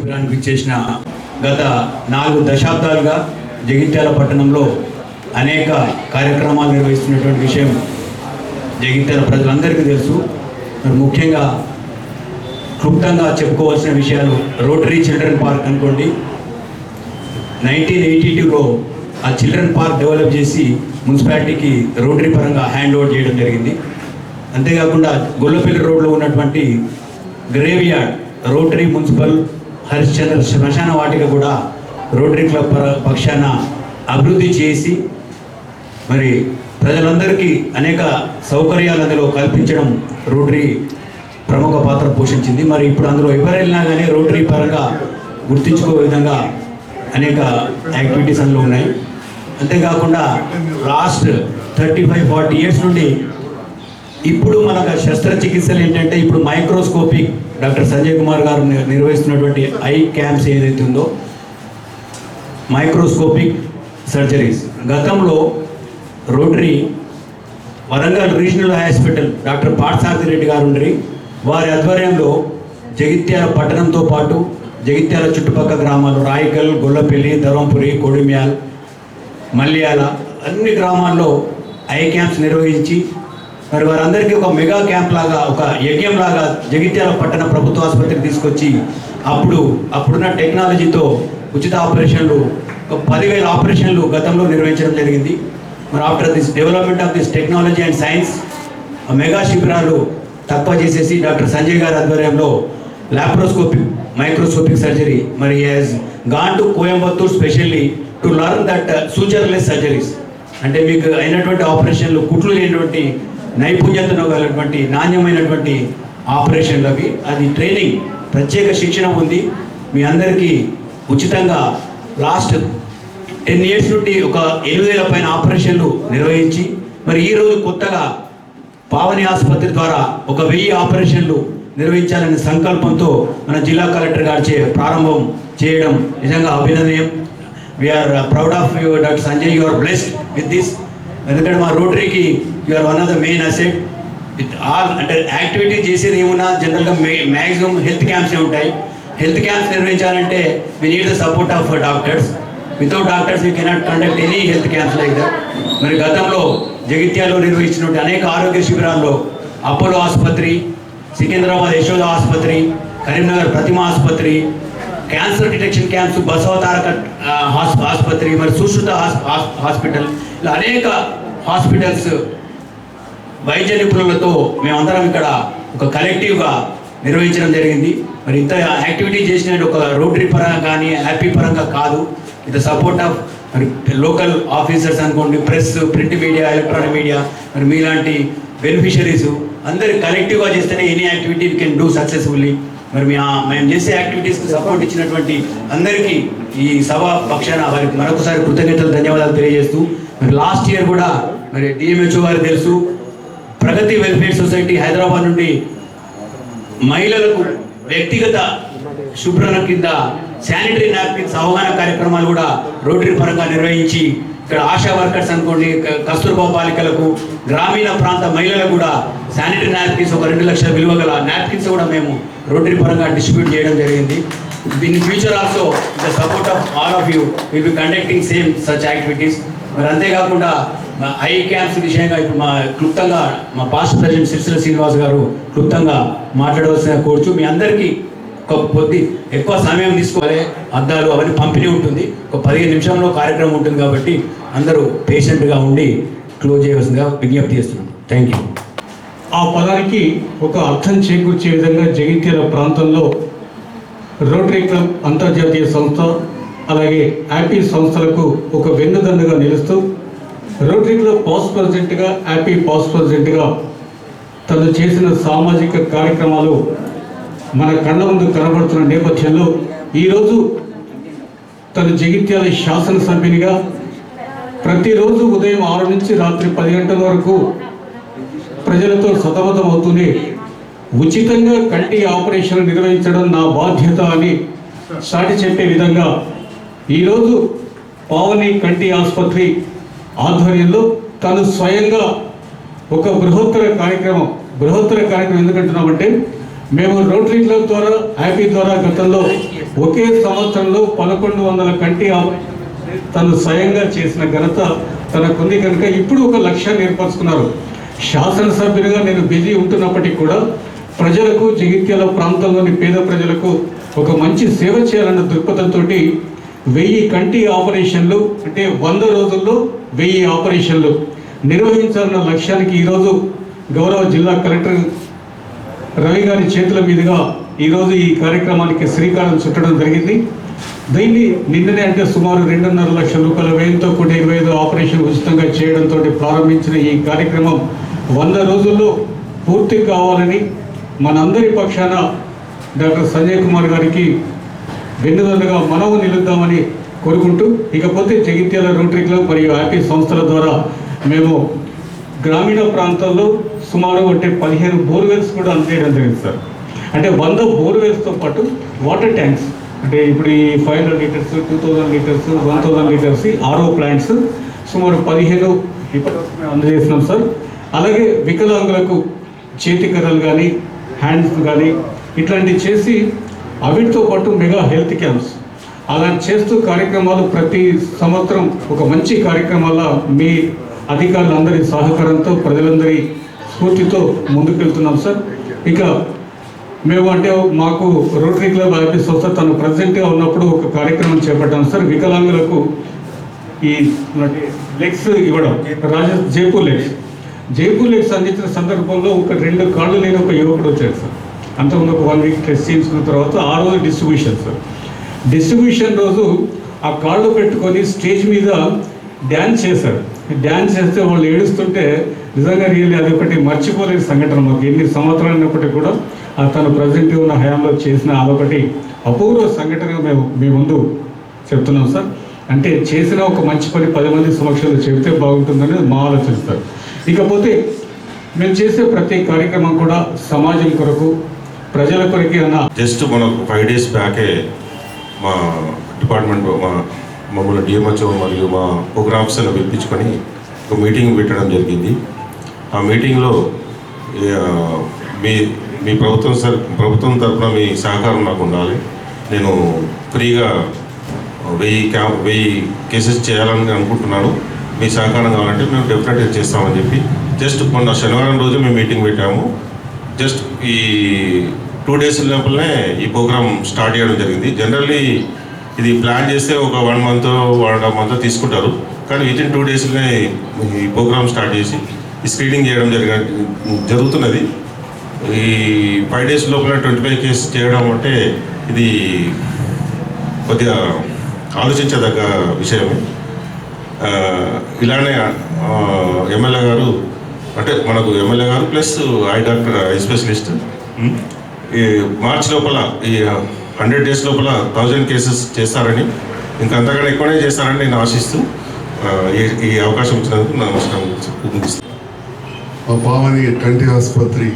శిబిరానికి ఇచ్చేసిన గత నాలుగు దశాబ్దాలుగా జగిత్యాల పట్టణంలో అనేక కార్యక్రమాలు నిర్వహిస్తున్నటువంటి విషయం జగిత్యాల ప్రజలందరికీ తెలుసు. మరి ముఖ్యంగా క్లుప్తంగా చెప్పుకోవాల్సిన విషయాలు రోటరీ చిల్డ్రన్ పార్క్ అనుకోండి. నైన్టీన్ ఎయిటీ టూలో ఆ చిల్డ్రన్ పార్క్ డెవలప్ చేసి మున్సిపాలిటీకి రోటరీ పరంగా హ్యాండ్ ఓవర్ చేయడం జరిగింది. అంతేకాకుండా గొల్లపల్లి రోడ్లో ఉన్నటువంటి graveyard rotary municipal Harishchandra శ్మశాన వాటిక కూడా రోటరీ క్లబ్ ప పక్షాన అభివృద్ధి చేసి మరి ప్రజలందరికీ అనేక సౌకర్యాలు అందులో కల్పించడం రోటరీ ప్రముఖ పాత్ర పోషించింది. మరి ఇప్పుడు అందులో ఎవరు వెళ్ళినా కానీ రోటరీ పరంగా గుర్తించుకో విధంగా అనేక యాక్టివిటీస్ అందులో ఉన్నాయి. అంతేకాకుండా last thirty five forty years నుండి ఇప్పుడు మనకు శస్త్రచికిత్సలు ఏంటంటే ఇప్పుడు మైక్రోస్కోపిక్ డాక్టర్ సంజయ్ కుమార్ గారు నిర్వహిస్తున్నటువంటి ఐ క్యాంప్స్ ఏదైతే ఉందో మైక్రోస్కోపిక్ సర్జరీస్. గతంలో Rotary Warangal regional hospital doctor Parthasarathi Reddy garu ఉండ్రి వారి ఆధ్వర్యంలో జగిత్యాల పట్టణంతో పాటు జగిత్యాల చుట్టుపక్కల గ్రామాలు రాయికల్ గొల్లపల్లి ధర్మపురి కొడిమ్యాల్ మల్యాల అన్ని గ్రామాల్లో ఐ క్యాంప్స్ నిర్వహించి మరి వారందరికీ ఒక మెగా క్యాంప్ లాగా ఒక యజ్ఞం లాగా జగిత్యాల పట్టణ ప్రభుత్వ ఆసుపత్రికి తీసుకొచ్చి అప్పుడు అప్పుడున్న టెక్నాలజీతో ఉచిత ఆపరేషన్లు ఒక పదివేల ఆపరేషన్లు గతంలో నిర్వహించడం జరిగింది. మరి after this development of this technology and science ఆ మెగా శిబిరాలు తక్కువ చేసేసి డాక్టర్ సంజయ్ గారి ఆధ్వర్యంలో లాప్రోస్కోపిక్ మైక్రోస్కోపిక్ సర్జరీ మరి has gone to Coimbatore specially to learn that sutureless surgeries అంటే మీకు అయినటువంటి ఆపరేషన్లు కుట్లు లేనటువంటి నైపుణ్యతను గలటువంటి నాణ్యమైనటువంటి ఆపరేషన్లు అవి అది ట్రైనింగ్ ప్రత్యేక శిక్షణ ఉంది. మీ అందరికీ ఉచితంగా లాస్ట్ టెన్ ఇయర్స్ నుండి ఒక ఎనిమిది వేల పైన ఆపరేషన్లు నిర్వహించి మరి ఈ రోజు కొత్తగా పావని ఆసుపత్రి ద్వారా ఒక వెయ్యి ఆపరేషన్లు నిర్వహించాలనే సంకల్పంతో మన జిల్లా కలెక్టర్ గారిచే ప్రారంభం చేయడం నిజంగా అభినందనీయం. We are proud of you doctor Sanjay you are blessed with this ఎందుకంటే మా రోటరీకి you are one of the main asset with all అంటే యాక్టివిటీ చేసేది ఏమున్నా జనరల్గా మ్యాక్సిమం హెల్త్ క్యాంప్సే ఉంటాయి. హెల్త్ క్యాంప్స్ నిర్వహించాలంటే we need the support of doctors without doctors you cannot conduct any health camps like that మరి గతంలో జగిత్యాలో నిర్వహించినటువంటి అనేక ఆరోగ్య శిబిరాల్లో అపోలో ఆసుపత్రి సికింద్రాబాద్ యశోద ఆసుపత్రి కరీంనగర్ ప్రతిమ ఆసుపత్రి క్యాన్సర్ డిటెక్షన్ క్యాంప్స్ బసవతారక హాస్- ఆసుపత్రి మరి సుశ్రుత హాస్- హాస్- హాస్పిటల్ ఇలా అనేక హాస్పిటల్స్ వైద్య నిపుణులతో మేమందరం ఇక్కడ ఒక కలెక్టివ్గా నిర్వహించడం జరిగింది. మరి ఇంత యాక్టివిటీ చేసిన ఒక రోటరీ పరంగా కానీ హ్యాపీ పరంగా కాదు. ఇంత సపోర్ట్ ఆఫ్ మరి లోకల్ ఆఫీసర్స్ అనుకోండి press print media electronic media మరి మీలాంటి బెనిఫిషరీస్ అందరు కలెక్టివ్గా చేస్తేనే any activity can do successfully మరి మీ మేము చేసే యాక్టివిటీస్కి సపోర్ట్ ఇచ్చినటువంటి అందరికీ ఈ సభ పక్షాన వారికి మరొకసారి కృతజ్ఞతలు ధన్యవాదాలు తెలియజేస్తూ మరి లాస్ట్ ఇయర్ కూడా మరి డిఎంహెచ్ఓ గారు తెలుసు. ప్రగతి వెల్ఫేర్ సొసైటీ హైదరాబాద్ నుండి మహిళలకు వ్యక్తిగత శుభ్రత కింద శానిటరీ నాప్కిన్స్ అవగాహన కార్యక్రమాలు కూడా రోటరీ పరంగా నిర్వహించి ఇక్కడ ఆశా వర్కర్స్ అనుకోండి కస్తూర్బా బాలికలకు గ్రామీణ ప్రాంత మహిళలకు కూడా శానిటరీ నాప్కిన్స్ ఒక రెండు లక్షల విలువ గల నాప్కిన్స్ కూడా మేము రోటరీ పరంగా డిస్ట్రిబ్యూట్ చేయడం జరిగింది. In future also the support of all of you will be conducting same such activities. మరి అంతేకాకుండా మా ఐ క్యాంప్స్ విషయంగా ఇప్పుడు మా క్లుప్తంగా మా పాస్ట్ ప్రెసిడెంట్ సిరిసిల శ్రీనివాస్ గారు క్లుప్తంగా మాట్లాడవలసిన కోరుచు మీ అందరికీ ఒక కొద్ది ఎక్కువ సమయం తీసుకోవాలి. అద్దాలు అవన్నీ పంపిణీ ఉంటుంది. ఒక పదిహేను నిమిషంలో కార్యక్రమం ఉంటుంది కాబట్టి అందరూ పేషెంట్గా ఉండి క్లోజ్ చేయవలసిందిగా విజ్ఞప్తి చేస్తున్నాం. థ్యాంక్ యూ ఆ పదానికి ఒక అర్థం చేకూర్చే విధంగా జగిత్యాల ప్రాంతంలో రోటరీ క్లబ్ అంతర్జాతీయ సంస్థ అలాగే యాపీ సంస్థలకు ఒక వెన్నుదన్నుగా నిలుస్తూ రోటరీ క్లబ్ పాస్ ప్రెసిడెంట్గా యాపీ పాస్ ప్రెసిడెంట్గా తను చేసిన సామాజిక కార్యక్రమాలు మన కళ్ళ ముందు కనబడుతున్న నేపథ్యంలో ఈరోజు తను జగిత్యాల శాసనసభ్యునిగా ప్రతిరోజు ఉదయం ఆరు నుంచి రాత్రి పది గంటల వరకు ప్రజలతో సతమతం అవుతూనే ఉచితంగా కంటి ఆపరేషన్ నిర్వహించడం నా బాధ్యత అని సాటి చెప్పే విధంగా ఈరోజు పావని కంటి ఆసుపత్రి ఆధ్వర్యంలో తను స్వయంగా ఒక బృహత్తర కార్యక్రమం బృహత్తర కార్యక్రమం ఎందుకంటున్నామంటే మేము రోటరీ క్లబ్ ద్వారా హ్యాపీ ద్వారా గతంలో ఒకే సంవత్సరంలో పదకొండు వందల కంటి తను స్వయంగా చేసిన ఘనత తనకుంది కనుక ఇప్పుడు ఒక లక్ష్యాన్ని ఏర్పరచుకున్నారు. శాసనసభ్యులుగా నేను బిజీ ఉంటున్నప్పటికీ కూడా ప్రజలకు జగిత్యాల ప్రాంతంలోని పేద ప్రజలకు ఒక మంచి సేవ చేయాలన్న దృక్పథంతో వెయ్యి కంటి ఆపరేషన్లు అంటే వంద రోజుల్లో వెయ్యి ఆపరేషన్లు నిర్వహించాలన్న లక్ష్యానికి ఈరోజు గౌరవ జిల్లా కలెక్టర్ రవి గారి చేతుల మీదుగా ఈరోజు ఈ కార్యక్రమానికి శ్రీకారం చుట్టడం జరిగింది. దీన్ని నిన్ననే అంటే సుమారు రెండున్నర లక్షల రూపాయల వ్యయంతో కూడి ఇరవై ఐదు ఆపరేషన్ ఉచితంగా చేయడంతో ప్రారంభించిన ఈ కార్యక్రమం వంద రోజుల్లో పూర్తి కావాలని మనందరి పక్షాన డాక్టర్ సంజయ్ కుమార్ గారికి వెన్నుదండగా మనము నిలుద్దామని కోరుకుంటూ ఇకపోతే జగిత్యాల రోటరీ క్లబ్ మరియు హ్యాపీ సంస్థల ద్వారా మేము గ్రామీణ ప్రాంతాల్లో సుమారు అంటే పదిహేను బోర్వెల్స్ కూడా అందజేయడం జరిగింది సార్. అంటే వంద బోర్వెల్స్తో పాటు వాటర్ ట్యాంక్స్ అంటే ఇప్పుడు ఈ five hundred litres two thousand litres one thousand litres RO plants సుమారు పదిహేను ఇప్పటివరకు మేము అందజేస్తున్నాం సార్. అలాగే వికలాంగులకు చేతి కర్రలు కానీ హ్యాండ్స్ కానీ ఇట్లాంటివి చేసి అవిటితో పాటు మెగా హెల్త్ క్యాంప్స్. అలా చేస్తూ కార్యక్రమాలు ప్రతి సంవత్సరం ఒక మంచి కార్యక్రమాల మీ అధికారులందరి సహకారంతో ప్రజలందరి స్ఫూర్తితో ముందుకెళ్తున్నాం సార్. ఇక మేము అంటే మాకు రోటరీ క్లబ్ ఐపీ సంస్థ తను ప్రజెంట్గా ఉన్నప్పుడు ఒక కార్యక్రమం చేపట్టాం సార్. వికలాంగులకు ఈ లెగ్స్ ఇవ్వడం రాజ జైపూర్ లెగ్స్. జైపూర్ లెగ్స్ అందించిన సందర్భంలో ఒక రెండు కాళ్ళు లేని ఒక యువకుడు వచ్చాడు సార్. అంతకుముందు ఒక వన్ వీక్ టెస్ట్ చేయించుకున్న తర్వాత ఆ రోజు డిస్ట్రిబ్యూషన్ సార్ డిస్ట్రిబ్యూషన్ రోజు ఆ కాళ్ళు పెట్టుకొని స్టేజ్ మీద డ్యాన్స్ చేశారు. డ్యాన్స్ చేస్తే వాళ్ళు ఏడుస్తుంటే నిజంగా రియల్లీ అది ఒకటి మర్చిపోలేని సంఘటన మాకు. ఎన్ని సంవత్సరాలు అయినప్పటికీ కూడా తను ప్రజెంట్ ఉన్న హయాంలో చేసిన అదొకటి అపూర్వ సంఘటనగా మేము మీ ముందు చెప్తున్నాం సార్ అంటే చేసిన ఒక మంచి పని పది మంది సమక్షంలో చెబితే బాగుంటుందని మా ఆలోచిస్తారు ఇకపోతే మేము చేసే ప్రతి కార్యక్రమం కూడా సమాజం కొరకు ప్రజల కొరకే అన్న జస్ట్ మనకు ఫైవ్ డేస్ బ్యాకే మా డిపార్ట్మెంట్ మా మమ్మల్ని డిఎంహెచ్ఓ మరియు మా ప్రోగ్రామ్స్ పిలిపించుకొని ఒక మీటింగ్ పెట్టడం జరిగింది. ఆ మీటింగ్లో మీ మీ ప్రభుత్వం సార్ ప్రభుత్వం తరఫున మీ సహకారం నాకు ఉండాలి. నేను ఫ్రీగా వెయ్యి క్యా వెయ్యి కేసెస్ చేయాలని అనుకుంటున్నాను. మీ సహకారం కావాలంటే మేము డెఫినెట్గా చేస్తామని చెప్పి జస్ట్ మొన్న శనివారం రోజు మేము మీటింగ్ పెట్టాము. జస్ట్ ఈ టూ డేస్ లోపలనే ఈ ప్రోగ్రామ్ స్టార్ట్ చేయడం జరిగింది. జనరల్లీ ఇది ప్లాన్ చేస్తే ఒక one month one and half month తీసుకుంటారు. కానీ విత్ ఇన్ టూ డేస్లోనే ఈ ప్రోగ్రామ్ స్టార్ట్ చేసి ఈ స్క్రీనింగ్ చేయడం జరిగ జరుగుతున్నది. ఈ ఫైవ్ డేస్ లోపల ట్వంటీ ఫైవ్ కేసు చేయడం అంటే ఇది కొద్దిగా ఆలోచించదగ్గ విషయమే. ఇలానే ఎమ్మెల్యే గారు అంటే మనకు MLA garu plus eye doctor eye specialist. ఈ మార్చ్ లోపల ఈ హండ్రెడ్ డేస్ లోపల థౌజండ్ కేసెస్ చేస్తారని ఇంకా అంతకన్నా ఎక్కువనే చేస్తారని నేను ఆశిస్తూ ఈ- ఈ అవకాశం ఇచ్చినందుకు నమస్కారం మా పావని కంటి ఆసుపత్రి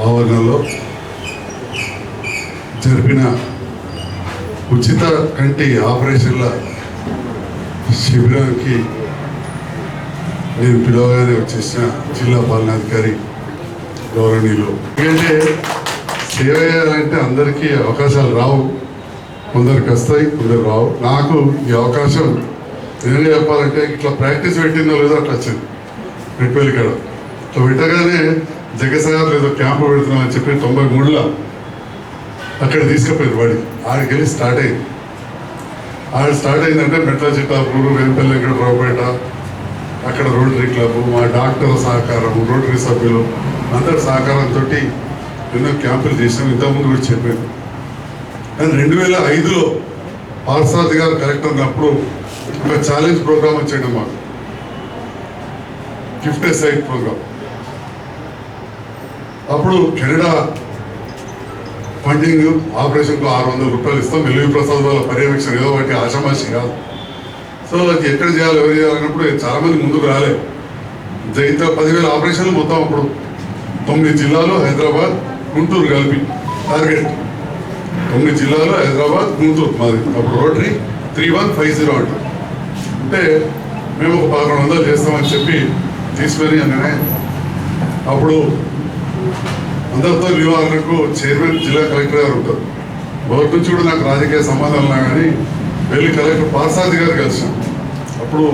ఆవరణలో జరిపిన ఉచిత కంటి ఆపరేషన్ల శిబిరానికి నేను పిలవగానే వచ్చేసిన జిల్లా పాలనాధికారి గౌరవనీయులు. ఎందుకంటే సేవ చేయాలంటే అందరికీ అవకాశాలు రావు. కొందరికి వస్తాయి కొందరు రావు. నాకు ఈ అవకాశం నేనే చెప్పాలంటే ఇట్లా ప్రాక్టీస్ పెట్టిందో లేదో అట్లా వచ్చింది. రెడ్పల్లి కాడ. ఇట్లా పెట్టగానే జగసాగర్ ఏదో క్యాంపు పెడుతున్నామని చెప్పి తొంభై మూడులో అక్కడ తీసుకుపోయింది వాడి ఆడికి వెళ్ళి స్టార్ట్ అయింది. ఆడ స్టార్ట్ అయిందంటే మెట్ల చిట్టాపూరు వెంపల్లి రావుపేట అక్కడ రోటరీ క్లబ్ మా డాక్టర్ సహకారం రోటరీ సభ్యులు అందరి సహకారంతో ఎన్నో క్యాంపులు చేసాం ఇంతకుముందు కూడా చెప్పాను. కానీ రెండు వేల ఐదులో పార్సారథి గారు కలెక్టర్ ఉన్నప్పుడు ఒక ఛాలెంజ్ ప్రోగ్రామ్ వచ్చాడు మాకు. Gift sight programme. అప్పుడు కెనడా ఫండింగ్ ఆపరేషన్కు ఆరు వందల రూపాయలు ఇస్తాం. ఎల్వి ప్రసాద్ వాళ్ళ పర్యవేక్షణ ఏదో ఒకటి ఆషామాషి కాదు. సో అది ఎక్కడ చేయాలి ఎవరు చేయాలన్నప్పుడు చాలా మంది ముందుకు రాలేదు జైత పదివేల ఆపరేషన్లు మొత్తం అప్పుడు తొమ్మిది జిల్లాలు హైదరాబాద్ గుంటూరు కలిపి. టార్గెట్ తొమ్మిది జిల్లాలు హైదరాబాద్ గుంటూరు. మాది అప్పుడు Rotary three one five zero అంట. అంటే మేము ఒక పదకొండు వందలు చేస్తామని చెప్పి తీసుకొని అనగానే అప్పుడు అందరితో నివారణకు చైర్మన్ జిల్లా కలెక్టర్ గారు ఉంటారు. ఎవరి నుంచి కూడా నాకు రాజకీయ సంబంధం ఉన్నా కానీ వెళ్ళి కలెక్టర్ పార్సాది గారు కలిసాం అప్పుడు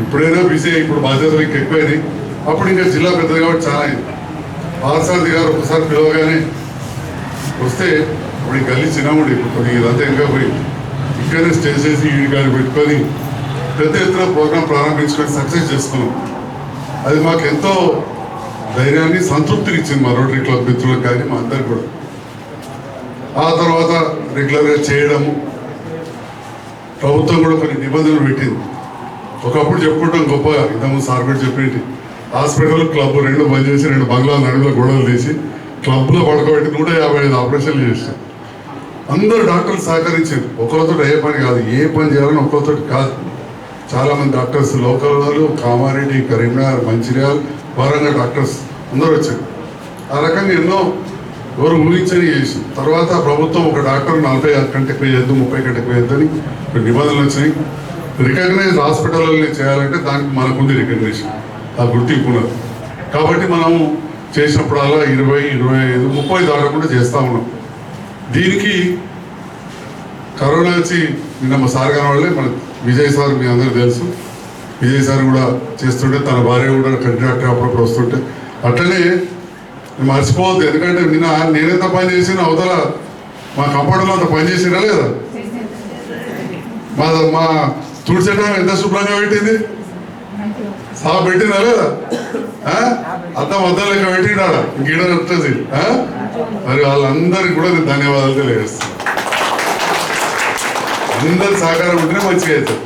ఇప్పుడైనా బిజీ ఇప్పుడు బాధ్యతలు ఇంకా ఎక్కువైంది. అప్పుడు ఇంకా జిల్లా పెద్దది కాబట్టి చాలా అయింది. పార్సాది గారు ఒకసారి పిలవగానే వస్తే ఇప్పుడు ఈ గల్లీ చిన్నముడి ఇప్పుడు కొద్దిగా ఇదంతా ఇంకా పోయి ఇక్కడనే స్టేజ్ చేసి ఈ పెట్టుకొని పెద్ద ఎత్తున ప్రోగ్రాం ప్రారంభించుకొని సక్సెస్ చేసుకున్నాం. అది మాకు ఎంతో ధైర్యాన్ని సంతృప్తిని ఇచ్చింది మా రోటరీ క్లబ్ మిత్రులకు కానీ మా అందరికి కూడా. ఆ తర్వాత రెగ్యులర్గా చేయడము ప్రభుత్వం కూడా కొన్ని నిబంధనలు పెట్టింది. ఒకప్పుడు చెప్పుకుంటాం గొప్పగా ఇంతకుముందు సార్ కూడా చెప్పేటి హాస్పిటల్ క్లబ్ రెండు బంద్ చేసి రెండు బంగ్లాల నడుగులో గొడవలు తీసి క్లబ్లో పడకబెట్టి నూట యాభై ఐదు ఆపరేషన్లు చేసాం అందరు డాక్టర్లు సహకరించారు. ఒకరితో ఏ పని కాదు ఏ పని చేయాలని ఒకరితో కాదు. చాలామంది డాక్టర్స్ లోకల్ వాళ్ళు కామారెడ్డి కరీంనగర్ మంచిర్యాల వరంగల్ డాక్టర్స్ అందరూ వచ్చారు. ఆ రకంగా ఎన్నో ఎవరు ఊహించని చేసి తర్వాత ప్రభుత్వం ఒక డాక్టర్ నలభై కంటే ఎక్కువ చేయొద్దు ముప్పై కంటే ఎక్కువ చేయొద్దు అని నిబంధనలు వచ్చినాయి. రికగ్నైజ్ హాస్పిటల్లో చేయాలంటే దానికి మనకుంది రికగ్నేషన్ ఆ గుర్తింపు ఉన్నది. కాబట్టి మనం చేసినప్పుడల్లా ఇరవై ఇరవై ఐదు ముప్పై దాటకుండా చేస్తా ఉన్నాం. దీనికి కరోనా వచ్చి నిన్న మా సార్ కానివాళ్ళే మన విజయ్ సార్ మీ అందరూ తెలుసు. విజయ్ సార్ కూడా చేస్తుంటే తన భార్య కూడా కంట్రాక్టర్ అప్పుడప్పుడు వస్తుంటే అట్లనే మర్చిపోవద్దు ఎందుకంటే నిన్న నేనెంత పని చేసిన అవతల మా కంపౌండర్లో అంత పని చేసినా లేదా? మా మా తుడిచడం ఎంత శుభ్రంగా పెట్టింది? సా పెట్టిందా లేదా? అర్థం అద్దం లెక్క పెట్టినాడా గీడ వస్తుంది మరి వాళ్ళందరికీ కూడా నేను ధన్యవాదాలు తెలియజేస్తాను అందరి సహకారం ఉంటేనే మంచిగా అవుతుంది.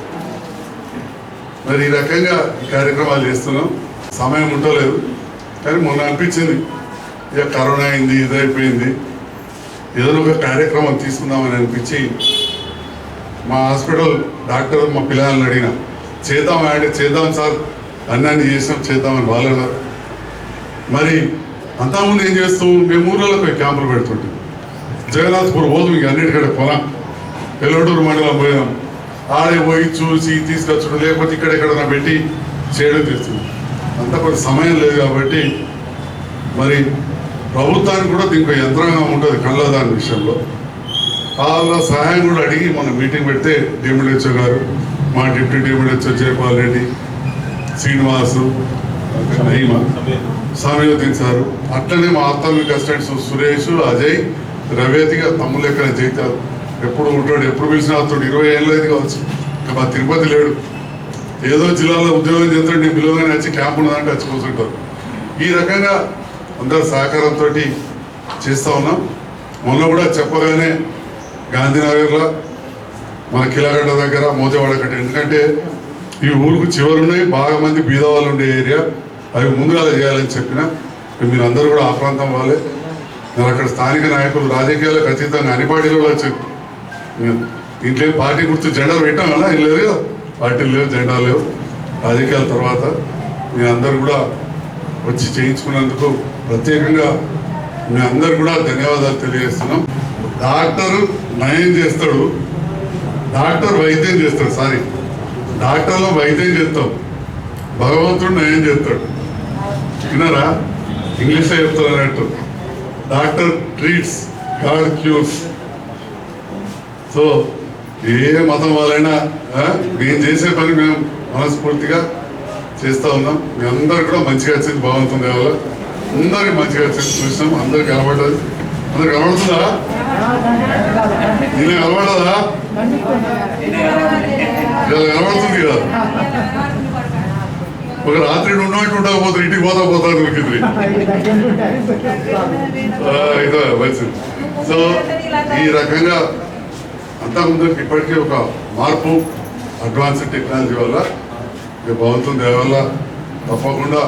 మరి ఈ రకంగా ఈ కార్యక్రమాలు చేస్తున్నాం. సమయం ఉండలేదు కానీ మొన్న అనిపించింది. ఇక కరోనా అయింది ఇదైపోయింది. ఏదో ఒక కార్యక్రమం తీసుకుందామని అనిపించి మా హాస్పిటల్ డాక్టర్ మా పిల్లల్ని అడిగిన చేద్దాం అంటే చేద్దాం సార్. అన్నాన్ని చేసాం చేద్దామని వాళ్ళు మరి అంతకుముందు ఏం చేస్తూ మేము ఊర్లలో పోయి క్యాంపులు పెడుతుంటాం జగన్నాథ్పూర్ పోదు మీకు అన్నిటికడ పొలం పెల్లటూరు మండలం పోయినాం. ఆడే పోయి చూసి తీసుకొచ్చడం లేకపోతే ఇక్కడ ఎక్కడైనా పెట్టి చేయడం చేస్తున్నాం. అంత కొంత సమయం లేదు కాబట్టి మరి ప్రభుత్వానికి కూడా దీనికి యంత్రాంగం ఉంటుంది కళ్ళ దాని విషయంలో. వాళ్ళ సహాయం కూడా అడిగి మనం మీటింగ్ పెడితే డిఎండిహెచ్ఓ గారు మా deputy DMDHO Jayapal Reddy Srinivasu Nayeema సమయోదీన్ sir అట్లనే మా ఆత్మిక అసిస్టెంట్స్ సురేష్ అజయ్ రవేతిగా తమ్ముళ్ళు ఎక్కడ జైతారు ఎప్పుడు ఉంటాడు ఎప్పుడు పిలిచినా అతడు ఇరవై ఏళ్ళు అయితే కావచ్చు. ఇంకా మా తిరుపతి లేడు. ఏదో జిల్లాలో ఉద్యోగం చేస్తాడు నేను పిలువగానే వచ్చి క్యాంప్ ఉన్నదంటే వచ్చి కూర్చుంటారు ఈ రకంగా అందరి సహకారంతో చేస్తూ ఉన్నాం. మొన్న కూడా చెప్పగానే గాంధీనగర్లో మన కిలాగడ్డ దగ్గర మోతేవాడ కట్ట ఎందుకంటే ఈ ఊరుకు చివరున్నాయి బాగా మంది బీదవాళ్ళు ఉండే ఏరియా. అవి ముందుగా చేయాలని చెప్పిన మీరు అందరూ కూడా ఆ ప్రాంతం వాళ్ళే. నేను అక్కడ స్థానిక నాయకులు రాజకీయాలకు అతీతంగా అన్ని పార్టీలు కూడా వచ్చారు. దీంట్లో పార్టీ గుర్తు జెండాలు పెట్టాం కదా ఏం లేదు కదా? పార్టీలు లేవు జెండాలు లేవు. రాజకీయాల తర్వాత మీ అందరు కూడా వచ్చి చేయించుకున్నందుకు ప్రత్యేకంగా మీ అందరు కూడా ధన్యవాదాలు తెలియజేస్తున్నాం. డాక్టర్ నయం చేస్తాడు. డాక్టర్ వైద్యం చేస్తాడు సారీ. డాక్టర్లో వైద్యం చేస్తాం. భగవంతుడు నయం చేస్తాడు. విన్నారా? ఇంగ్లీష్లో చెప్తారు అన్నట్టు doctor treats God cures. So ఏ మతం వాళ్ళైనా మేము చేసే పని మేము మనస్ఫూర్తిగా చేస్తూ ఉన్నాం. మీ అందరికి కూడా మంచిగా వచ్చింది బాగుంటుంది వల్ల అందరికి మంచిగా వచ్చింది చూసినాం. అందరికి కనబడ్డది. అందరికి కనబడుతుందా నేను కనబడదా? ఇలా కనబడుతుంది కదా. ఒక రాత్రి ఉన్నట్టు ఉండకపోతే ఇంటికి పోతా పోతా దొరికింది ఆ, ఇదో మంచిది. సో ఈ రకంగా అంతకుముందు ఇప్పటికీ ఒక మార్పు అడ్వాన్స్డ్ టెక్నాలజీ వల్ల ఇక భగవంతుని దేవల్ల తప్పకుండా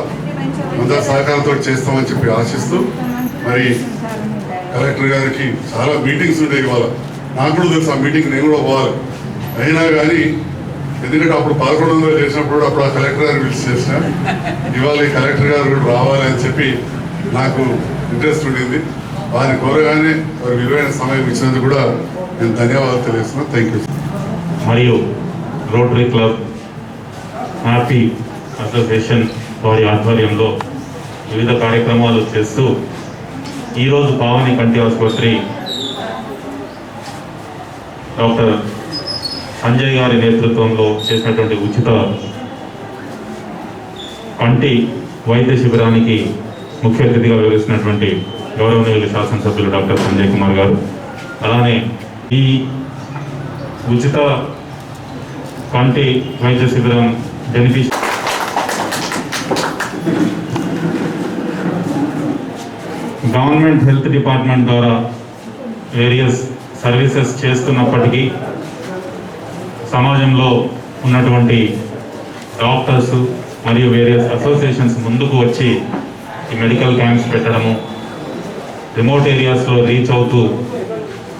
అందరి సహకారంతో చేస్తామని చెప్పి ఆశిస్తూ మరి కలెక్టర్ గారికి చాలా మీటింగ్స్ ఉంటాయి ఇవాళ. నాకు కూడా తెలుసు ఆ మీటింగ్ నేను కూడా పోవాలి. అయినా కానీ ఎందుకంటే అప్పుడు పదకొండు వందలు చేసినప్పుడు కూడా అప్పుడు ఆ కలెక్టర్ గారు పిలిచి చేసిన. ఇవాళ ఈ కలెక్టర్ గారు కూడా రావాలి అని చెప్పి నాకు ఇంట్రెస్ట్ ఉండింది. వారిని కోరగానే వారి విలువైన సమయం ఇచ్చినందుకు కూడా నేను ధన్యవాదాలు తెలియజేస్తున్నాను. Thank you. మరియు రోటరీ క్లబ్ హ్యాపీ అసోసియేషన్ వారి ఆధ్వర్యంలో వివిధ కార్యక్రమాలు చేస్తూ ఈరోజు పావని కంటి ఆసుపత్రి డాక్టర్ సంజయ్ గారి నేతృత్వంలో చేసినటువంటి ఉచిత కంటి వైద్య శిబిరానికి ముఖ్య అతిథిగా వివరిస్తున్నటువంటి గౌరవనీయులు శాసనసభ్యులు డాక్టర్ సంజయ్ కుమార్ గారు. అలానే ఈ ఉచిత కంటి వైద్య శిబిరం బెనిఫిష్ గవర్నమెంట్ హెల్త్ డిపార్ట్మెంట్ ద్వారా వేరియస్ సర్వీసెస్ చేస్తున్నప్పటికీ సమాజంలో ఉన్నటువంటి డాక్టర్స్ మరియు వేరియస్ అసోసియేషన్స్ ముందుకు వచ్చి ఈ మెడికల్ క్యాంప్స్ పెట్టడము రిమోట్ ఏరియాస్లో రీచ్ అవుతూ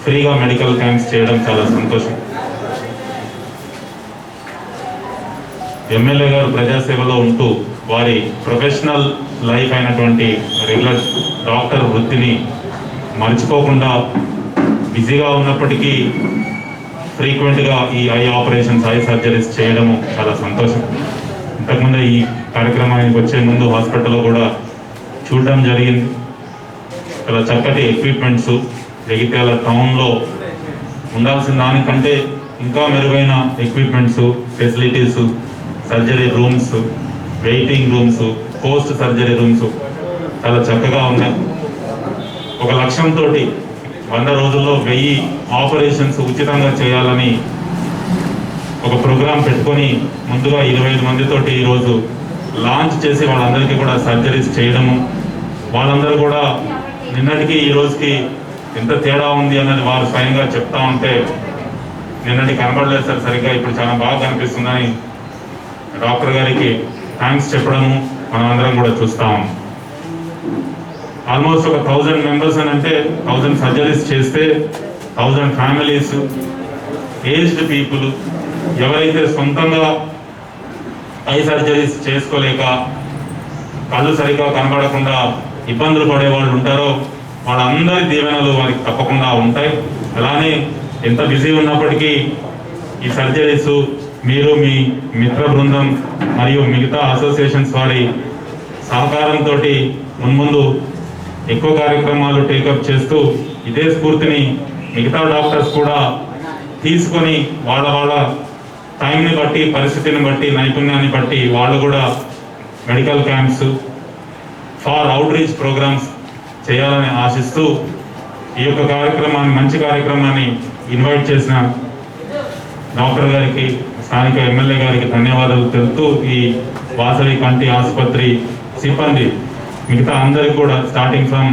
ఫ్రీగా మెడికల్ క్యాంప్స్ చేయడం చాలా సంతోషం. ఎమ్మెల్యే గారు ప్రజాసేవలో ఉంటూ వారి ప్రొఫెషనల్ లైఫ్ అయినటువంటి రెగ్యులర్ డాక్టర్ వృత్తిని మర్చిపోకుండా బిజీగా ఉన్నప్పటికీ ఫ్రీక్వెంట్గా ఈ ఐ ఆపరేషన్స్ ఐ సర్జరీస్ చేయడము చాలా సంతోషం. ఇంతకుముందు ఈ కార్యక్రమానికి వచ్చే ముందు హాస్పిటల్లో కూడా చూడడం జరిగింది. చాలా చక్కటి ఎక్విప్మెంట్స్ జగిత్యాల టౌన్లో ఉండాల్సిన దానికంటే ఇంకా మెరుగైన equipments facilities surgery rooms waiting rooms post surgery rooms చాలా చక్కగా ఉన్నాయి. ఒక లక్ష్యంతో వంద రోజుల్లో వెయ్యి ఆపరేషన్స్ ఉచితంగా చేయాలని ఒక ప్రోగ్రాం పెట్టుకొని ముందుగా ఇరవై ఐదు మందితోటి ఈరోజు లాంచ్ చేసి వాళ్ళందరికీ కూడా సర్జరీస్ చేయడము. వాళ్ళందరూ కూడా నిన్నటికి ఈ రోజుకి ఎంత తేడా ఉంది అన్నది వారు స్వయంగా చెప్తా ఉంటే నిన్నటి కనబడలేదు సార్ సరిగ్గా ఇప్పుడు చాలా బాగా కనిపిస్తుందని డాక్టర్ గారికి థ్యాంక్స్ చెప్పడము మనం అందరం కూడా చూస్తాం. ఆల్మోస్ట్ ఒక థౌజండ్ మెంబర్స్ అని అంటే థౌజండ్ సర్జరీస్ చేస్తే థౌజండ్ ఫ్యామిలీస్ ఏజ్డ్ పీపుల్ ఎవరైతే సొంతంగా ఐ సర్జరీస్ చేసుకోలేక కళ్ళు సరిగ్గా కనబడకుండా ఇబ్బందులు పడే వాళ్ళు ఉంటారో వాళ్ళందరి దీవెనలు వారికి తప్పకుండా ఉంటాయి. అలానే ఎంత బిజీ ఉన్నప్పటికీ ఈ సర్జరీస్ మీరు మీ మిత్ర బృందం మరియు మిగతా అసోసియేషన్స్ వారి సహకారంతో మున్ముందు ఎక్కువ కార్యక్రమాలు టేకప్ చేస్తూ ఇదే స్ఫూర్తిని మిగతా డాక్టర్స్ కూడా తీసుకొని వాళ్ళ వాళ్ళ టైంని బట్టి పరిస్థితిని బట్టి నైపుణ్యాన్ని బట్టి వాళ్ళు కూడా medical camps far outreach programmes చేయాలని ఆశిస్తూ ఈ యొక్క కార్యక్రమాన్ని మంచి కార్యక్రమాన్ని ఇన్వైట్ చేసిన డాక్టర్ గారికి స్థానిక ఎమ్మెల్యే గారికి ధన్యవాదాలు తెలుపుతూ ఈ వాసవి కంటి ఆసుపత్రి సిబ్బంది మిగతా అందరికి కూడా starting from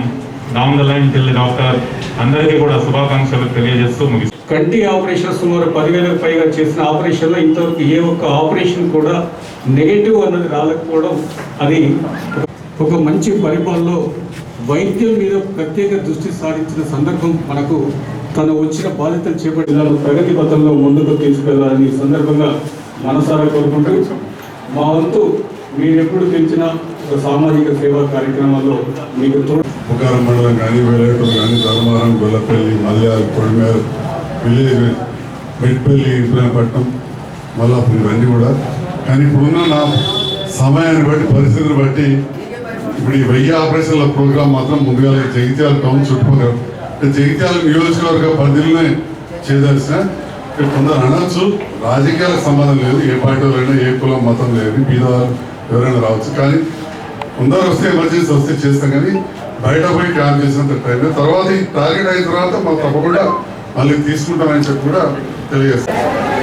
down the line till doctor అందరికీ కూడా శుభాకాంక్షలు తెలియజేస్తూ ముగిస్తాను కంటి ఆపరేషన్ సుమారు పదివేలకు పైగా చేసిన ఆపరేషన్లో ఇంతవరకు ఏ ఒక్క ఆపరేషన్ కూడా నెగటివ్ అన్నది రాలేకపోవడం అది ఒక మంచి పరిపాలనలో వైద్యం మీద ప్రత్యేక దృష్టి సారించిన సందర్భం మనకు తను వచ్చిన బాధ్యతలు చేపట్టి ప్రగతి పథంలో ముందుకు తీసుకెళ్ళాలని సందర్భంగా మనసారా కోరుకుంటూ మా వంతు మీరెప్పుడు పిలిచిన ఒక సామాజిక సేవా కార్యక్రమాల్లో మీకు ఉపకారం మండలం కానీ వేలేటూరు కానీ ధర్మవరం గొల్లపల్లి మల్యాల కొడిమేరు విలేజ్ మెట్పల్లి ఇబ్రాహీంపట్నం మల్లాపూర్ ఇవన్నీ కూడా. కానీ ఇప్పుడున్న నా సమయాన్ని బట్టి పరిస్థితిని బట్టి ఇప్పుడు ఈ వెయ్యి ఆపరేషన్ల ప్రోగ్రాం మాత్రం ముందుగా జగిత్యాల టౌన్ చుట్టుపక్కల జగిత్యాల నియోజకవర్గ పరిధిలోనే చేయదలిసిన ఇక్కడ కొందరు అనొచ్చు. రాజకీయాలకు సంబంధం లేదు. ఏ పార్టీ వాళ్ళైనా ఏ కులం మతం లేదు. బీదవారు ఎవరైనా రావచ్చు. కానీ కొందరు వస్తే ఎమర్జెన్సీ వస్తే చేస్తాం కానీ బయట పోయి క్యాంప్ చేసినంత టైం తర్వాత ఈ టార్గెట్ అయిన తర్వాత మనం తప్పకుండా మళ్ళీ తీసుకుంటామని చెప్పి కూడా తెలియజేస్తాం.